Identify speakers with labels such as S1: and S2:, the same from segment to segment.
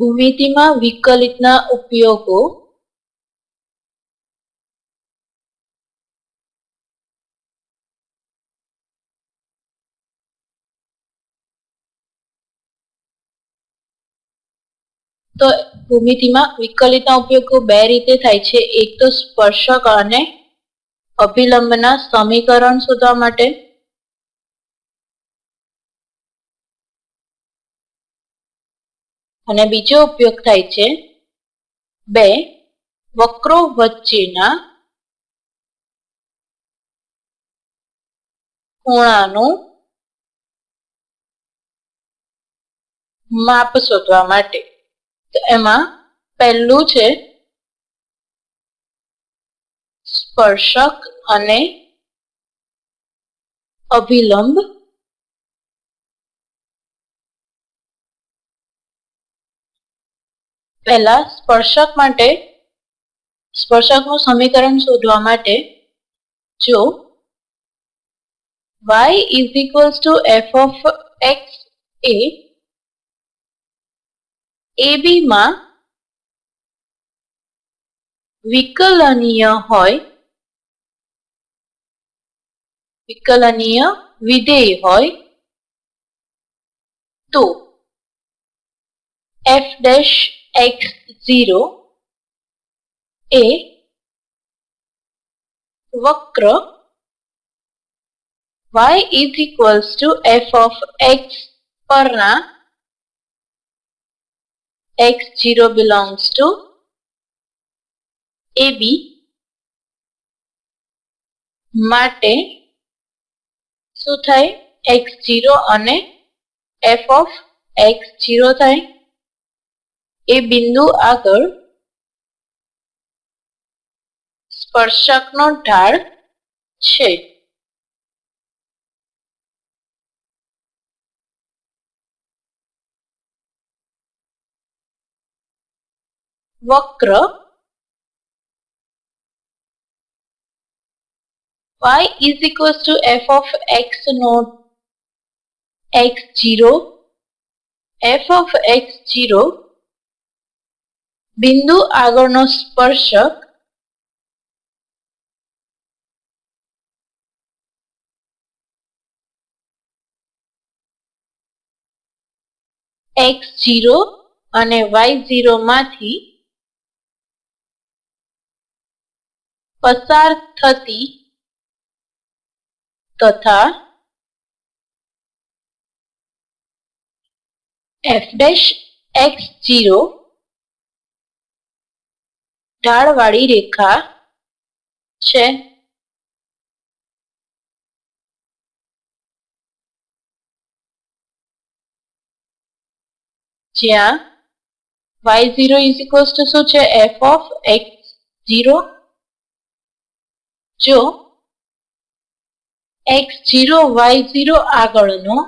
S1: ભૂમિતિમાં વિકલિતના ઉપયોગો તો ભૂમિતિમાં વિકલિતના ઉપયોગો બે રીતે થાય છે. એક તો સ્પર્શક અને અભિલંબના સમીકરણ શોધવા માટે. અને બીજો ઉપયોગ થાય છે બે વક્રો વચ્ચેના ખૂણાનું માપ શોધવા માટે. તો એમાં પહેલું છે સ્પર્શક અને અભિલંબ. પહેલા સ્પર્શક માટે સ્પર્શકનું સમીકરણ શોધવા માટે જો y is equals to f of x A AB માં વિકલનીય હોય, વિકલનીય વિધેય હોય, તો f ડેશ એક્સ ઝીરો એ વક્ર y is equals to f of x પરના x0 belongs to AB માટે શું થાય x0 અને f of x0 થાય એ બિંદુ આગળ સ્પર્શકનો ઢાળ છે વક્ર y is equals to f of x naught x0 f of x0 બિંદુ આગળનો સ્પર્શક એક્સ જીરો અને વાય ઝીરો માંથી પસાર થતી તથા એફ ડેશ એક્સ જીરો ઢાળવાળી રેખા છે. જ્યાં Y zero is equals to શું છે? એફ ઓફ એક્સ ઝીરો જો એક્સ ઝીરો વાય ઝીરો આગળનો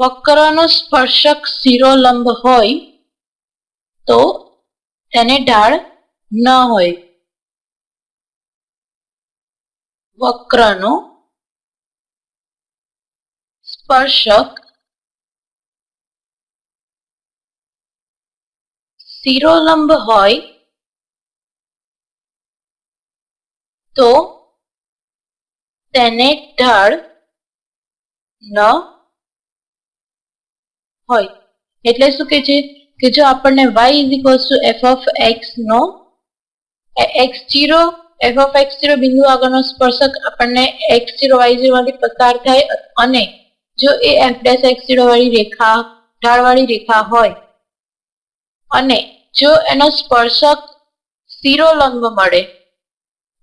S1: વક્રનો સ્પર્શક શિરોલંબ હોય તો તેને ઢાળ ન હોય. વક્રનો સ્પર્શક શિરોલંબ હોય તો તેને ઢાળ ન હોય. એટલે શું કે છે કે જો આપણને y is equals to F of X no X zero F of X zero બિંદુ આગળનો સ્પર્શક આપણને એક્સ જીરો વાય જીરો માંથી પસાર થાય અને જો એ એફ ડેશ એક્સ જીરો વાળી રેખા ઢાળવાળી રેખા હોય અને જો એનો સ્પર્શક શિરોલંબ મળે,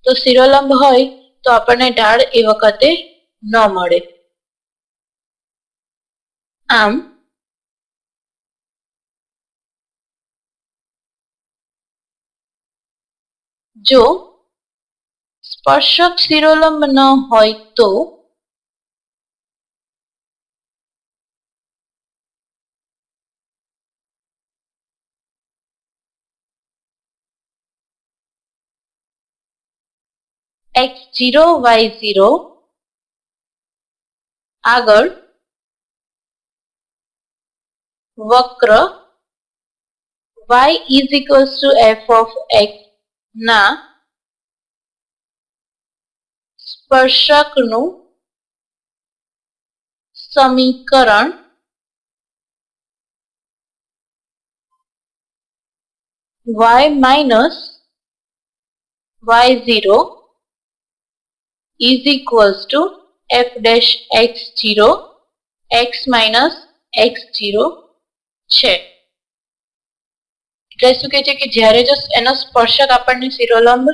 S1: તો શિરોલંબ હોય તો આપણને ઢાળ એ વખતે ન મળે. આમ જો સ્પર્શક શિરોલંબ ન હોય તો એક્સ ઝીરો વાય ઝીરો આગળ વક્ર y is equals to f of x ના સ્પર્શકનું સમીકરણ y minus y0 is equals to f dash x0 x minus x0 છે એટલે શું કે છે કે જ્યારે જો એનો સ્પર્શક આપણને શિરોલંબ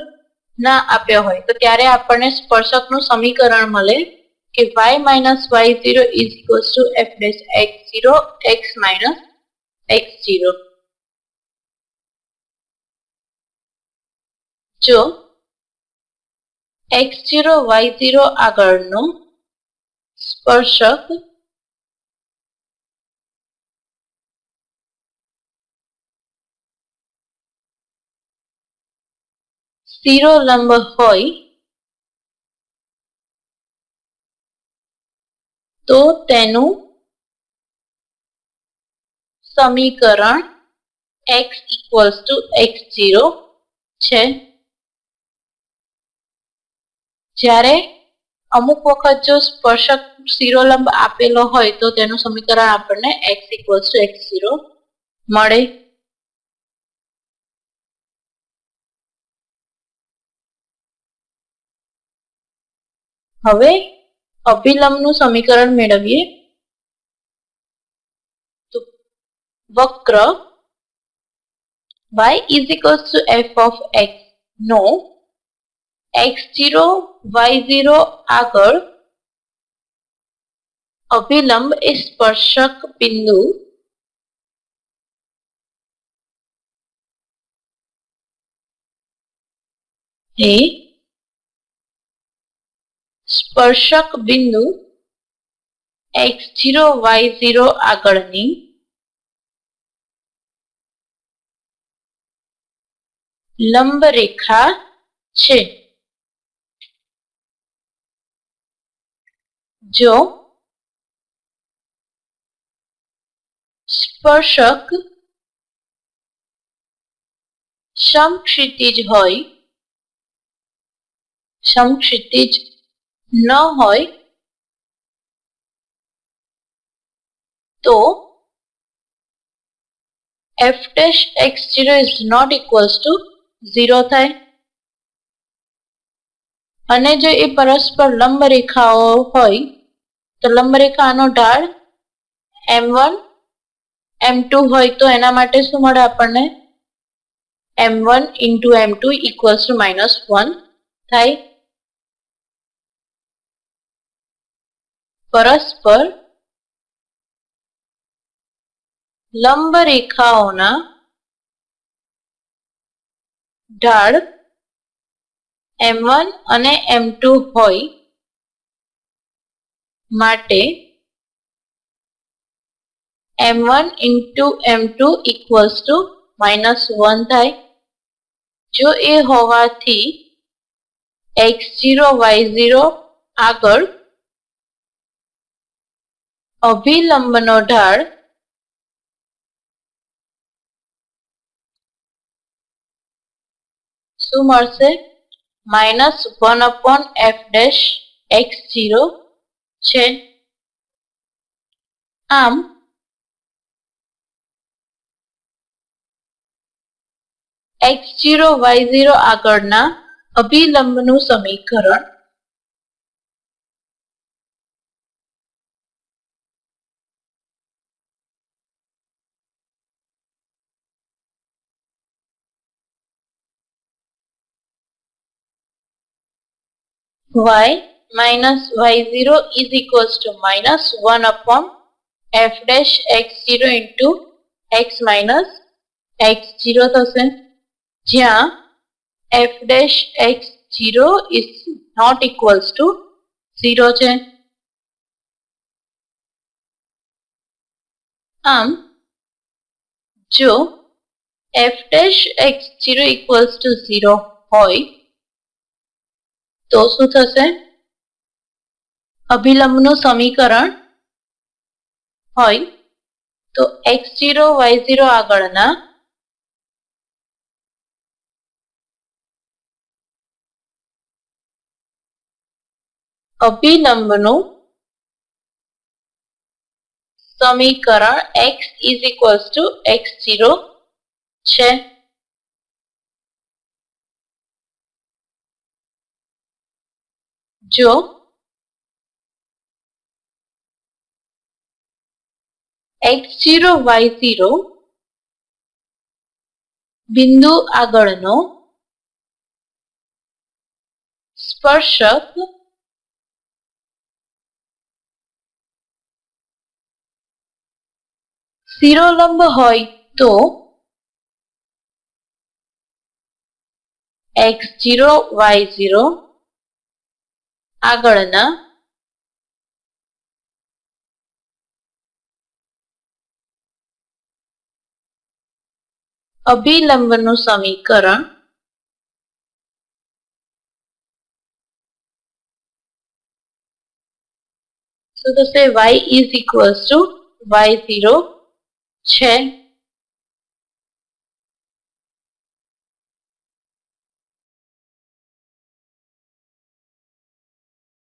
S1: ના આપ્યો હોય, તો ત્યારે આપણને સ્પર્શકનું સમીકરણ મળે કે y minus Y zero is equals to F dash X zero X minus X zero જો એક્સ ઝીરો વાય ઝીરો આગળનો સ્પર્શક શિરોલંબ હોય તો તેનું સમીકરણ x equals to X zero છે. જ્યારે અમુક વખત જો સ્પર્શક શિરોલંબ આપેલો હોય તો તેનું સમીકરણ આપણને X equals to X zero મળે. હવે અભિલંબનું સમીકરણ મેળવીએ. તો વક્ર y is equals to f of x નો x0 y0 આગળ અભિલંબ એ સ્પર્શક બિંદુ એ સ્પર્શક બિંદુ એક્સ ઝીરો વાય ઝીરો આગળની લંબ રેખા છે જો સ્પર્શક સમક્ષિતિજ હોય સમક્ષિતિજ ન હોય તો f dash x0 is not equals to 0 થાય. અને જો એ પરસ્પર લંબ રેખાઓ હોય, તો લંબ રેખાનો ઢાળ એમ વન એમ ટુ હોય, તો એના માટે શું મળે આપણને? M one into M two minus two minus one થાય. પરસ્પર લંબ રેખાઓના ઢાળ એમ વન અને એમ ટુ હોય માટે M one into M two equals to minus one થાય. જો એ હોવાથી એક્સ ઝીરો વાય ઝીરો આગળ અભિલંબનો ઢાળ શું મળશે? Minus one upon F dash X zero છે. આમ એક્સ ઝીરો વાય ઝીરો આગળના અભિલંબનું સમીકરણ y minus y0 is equals to minus 1 upon f dash x0 into x minus x0 થશે જ્યાં f dash x0 is not equals to 0 છે આમ જો f dash x0 equals to 0 હોય તો શું થશે? અભિલંબનું સમીકરણ હોય. તો એક્સ જીરો વાય ઝીરો આગળના અભિલંબનું સમીકરણ x is equals to x zero છે. যোগ x0 y0 ಬಿಂದು ಆಗಣು ಸ್ಪರ್ಶಕ শিরোলম্ব হয় তো x0 y0 આગળના અભિલંબનું સમીકરણ શું થશે? Y is equals to y zero છે.